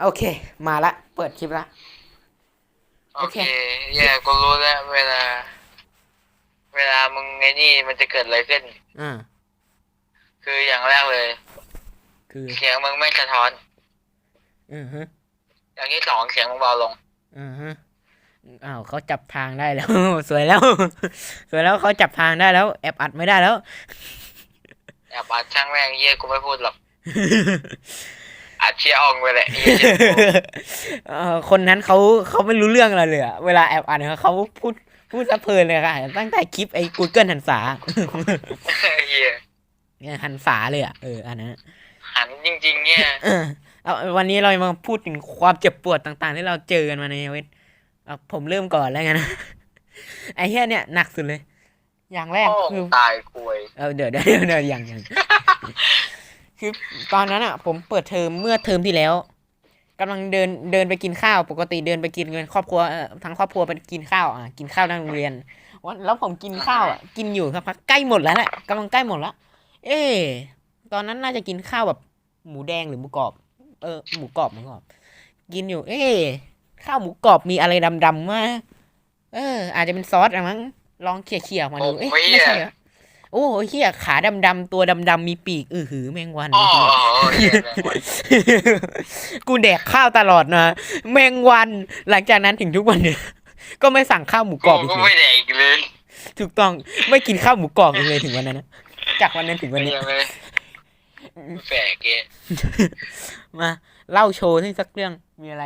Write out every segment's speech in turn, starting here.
โอเค มาละ เปิดคลิปละ โอโอเค เคแย่กูรู้แล้วเวลา เวลามึงไอ้นี่มันจะเกิดอะไรขึ้น อ่า คืออย่างแรกเลย คือเสียงมึงไม่สะท้อน อือฮึอย่างที่สองเสียงมึงเบาลง อือฮึอ้าวเขาจับทางได้แล้ว สวยแล้ว สวยแล้วเขาจับทางได้แล้ว แอบอัดไม่ได้แล้วแอบอัดช่างแม่งเยี่ยกูไม่พูดหรอก อัดเชียร์อองไปแหละเฮียเอ่อคนนั้นเขาเขาไม่รู้เรื่องอะไรเลยอะเวลาแอบอ่านเนี่ยเขาพูดพูดสะเพลินเลยค่ะ ตั้งแต่คลิปไอ้ Google หันษาเฮียเนี่ยหันษาเลยอะเอออันนั้นหันจริง ๆ เนี่ยเออเอาวันนี้เรามาพูดถึงความเจ็บปวดต่างๆ ที่เราเจอกันมาในชีวิตเอาผมเริ่มก่อนแล้วกันนะไอ้เหี้ยเนี่ยหนักสุดเลย อย่างแรกคือตายคุยเออเดี๋ยวเดี๋ยวเดี๋ยวเดี๋ยวอย่างอย่าง คือตอนนั้นอะ ผมเปิดเทอมเมื่อเทอมที่แล้วกำลังเดินเดินไปกินข้าว ปกติเดินไปกินกันครอบครัวทั้งครอบครัวไปกินข้าวอะกินข้าวนั่งโรงเรียนวันแล้วผมกินข้าวอะกินอยู่สักพักใกล้หมดแล้วแหละกำลังใกล้หมดแล้วเอ๊ตอนนั้นน่าจะกินข้าวแบบหมูแดงหรือหมูกรอบ เออหมูกรอบหมูกรอบ กินอยู่ เอ๊ข้าวหมูกรอบมีอะไรดำๆมาเออ อาจจะเป็นซอสอะมั้งลองเขี่ยๆออกมาดูเอ๊ะไม่ใช่เหรอ โอ้เฮียขาดำๆตัวดำๆมีปีก อือหือแมงวันอ๋อเฮียแม่งวันกูแดกข้าวตลอดนะแมงวันหลังจากนั้นถึงทุกวันเนี่ย ก็ไม่สั่งข้าวหมูกรอบอีกกูเลไม่ยแดกอีกเลย ถูกต้องไม่กินข้าวหมูกรอบอีกเลยถึงวันนั้นนะจากวันนั้นถึงวันไม่นี้ยังเลยแฝกเกยมาเล่าโชว์ที่สักเรื่องมีอะไร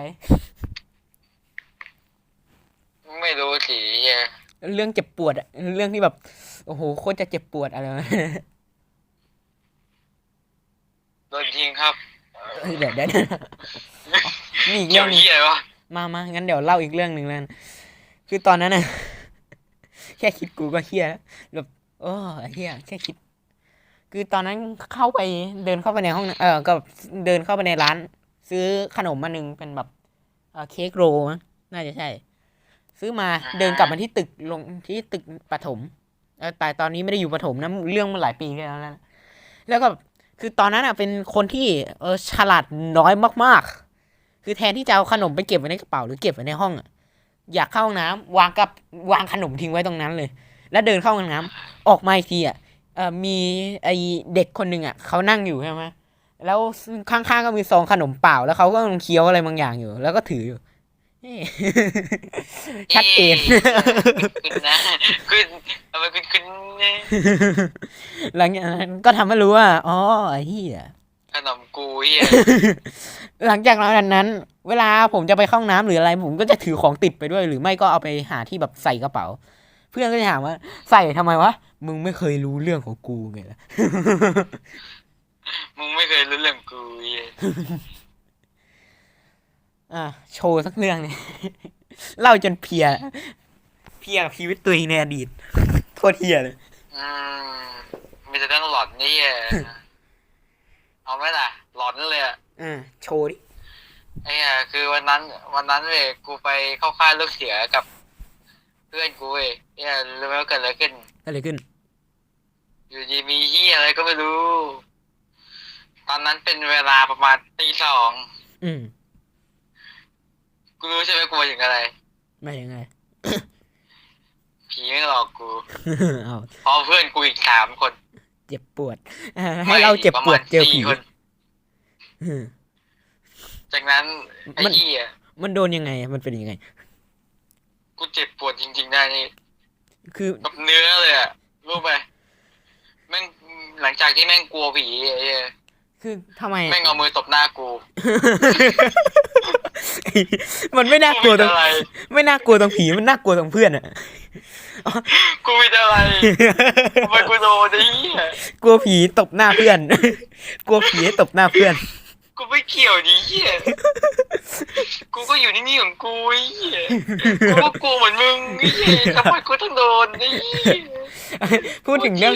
ไม่รู้สิเฮีย เรื่องเจ็บปวดอะเรื่องที่แบบ โอ้โหโคตรจะเจ็บปวดอะไรวะโดนทิ้งครับเอ้ยเดี๋ยวเดี๋ยวเดี๋ยวมีอีกเกี่เรื่ยอวงหนึงเฮียวะมามางั้นเดี๋ยวเล่าอีกเรื่องหนึ่งแล้วกันคือตอนนั้นน่ะ แค่คิดกูก็เฮียแล้วแบบโอ้เฮียแค่คิด คือตอนนั้นเข้าไปเดินเข้าไปในห้องเออก็เดินเข้าไปในร้าน ซื้อขนมมาหนึ่งเป็นแบบเอ่อเค้กโรลมั้งน่าจะใช่ ซื้อมาเดินกลับมาที่ตึกลงที่ตึกปฐมเออแต่ตอนนี้ไม่ได้อยู่ปฐมนะเรื่องมันหลายปีแล้วนะแล้วก็คือตอนนั้นอะเป็นคนที่เออฉลาดน้อยมากๆ คือแทนที่จะเอาขนมไปเก็บไว้ในกระเป๋าหรือเก็บไว้ในห้องอะอยากเข้าห้องน้ำวางกับวางขนมทิ้งไว้ตรงนั้นเลย แล้วเดินเข้าห้องน้ำออกมาอีกทีอะเออมีไอเด็กคนหนึ่งอะเขานั่งอยู่ใช่ไหมแล้วข้างๆก็มีซองขนมเปล่าแล้วเขาก็กำลังเคี้ยวอะไรบางอย่างอยู่ แล้วก็ถืออยู่เฮ้ ชัดเจนขึ้นนะขึ้นทำไมขึ้นขึ้นเนี่ยหลังจากนั้นก็ทำให้รู้ว่า อ๋อไอ้เหี้ยขนมกูเฮียหลังจากนั้น เวลาผมจะไปเข้าห้องน้ำหรืออะไร ผมก็จะถือของติดไปด้วย หรือไม่ก็เอาไปหาที่แบบใส่กระเป๋า เพื่อนก็จะถามว่า ใส่ทำไมวะ มึงไม่เคยรู้เรื่องของกูไงล่ะมึงไม่เคยรู้เรื่องกูเฮีย อะโชว์สักเรื่องนี่เล่าจนเพลีย เพลียกับชีวิตตัวเองในอดีตโคตรเฮียเลย อืมมีแต่เรื่องหลอนนี่เฮียเอาไหมล่ะ หลอนเลยอะอ่าโชว์ดิ ไอ้เหี้ยคือวันนั้น วันนั้นเว้ยกูไปเข้าค่ายลูกเสือกับ เพื่อนกูเว้ยเฮียรู้ไหมว่าเกิดอะไรขึ้นอะไรขึ้น อยู่ดีมีเฮียอะไรก็ไม่รู้ ตอนนั้นเป็นเวลาประมาณตีสอง อืม กูรู้ใช่ไหมกูมาถึงอะไรไม่ยังไง ผีไม่หลอกกูเอาเพราะเพื่อนกูอีกสามคนเจ็บปวดอ่าให้เราเจ็บปวดเจอผีประมาณสี่คนอืม จากนั้นไอ้มันเหี้ยมันโดนยังไงมันเป็นยังไง กูเจ็บปวดจริงๆได้นี่คือกับเนื้อเลยอะรู้ไหมแม่งหลังจากที่แม่งกลัวผีไอ้เหี้ยคือทำไมแม่งเอามือตบหน้ากู มันไม่น่ากลัวตรงกูผิดอะไรไม่น่ากลัวตรงผีมันน่ากลัวตรงเพื่อนอะกูผิดอะไรทำไมกูโดนไอ้เหี้ยกลัวผีตบหน้าเพื่อน กลัวผีให้ตบหน้าเพื่อน กูไม่เกี่ยวดิเหี้ยกูก็อยู่นิ่งๆของกูไอ้เหี้ยกูก็กลัวเหมือนมึงไอ้เหี้ยทำไมกูต้องโดนไอ้เหี้ยพูดถึงเรื่อง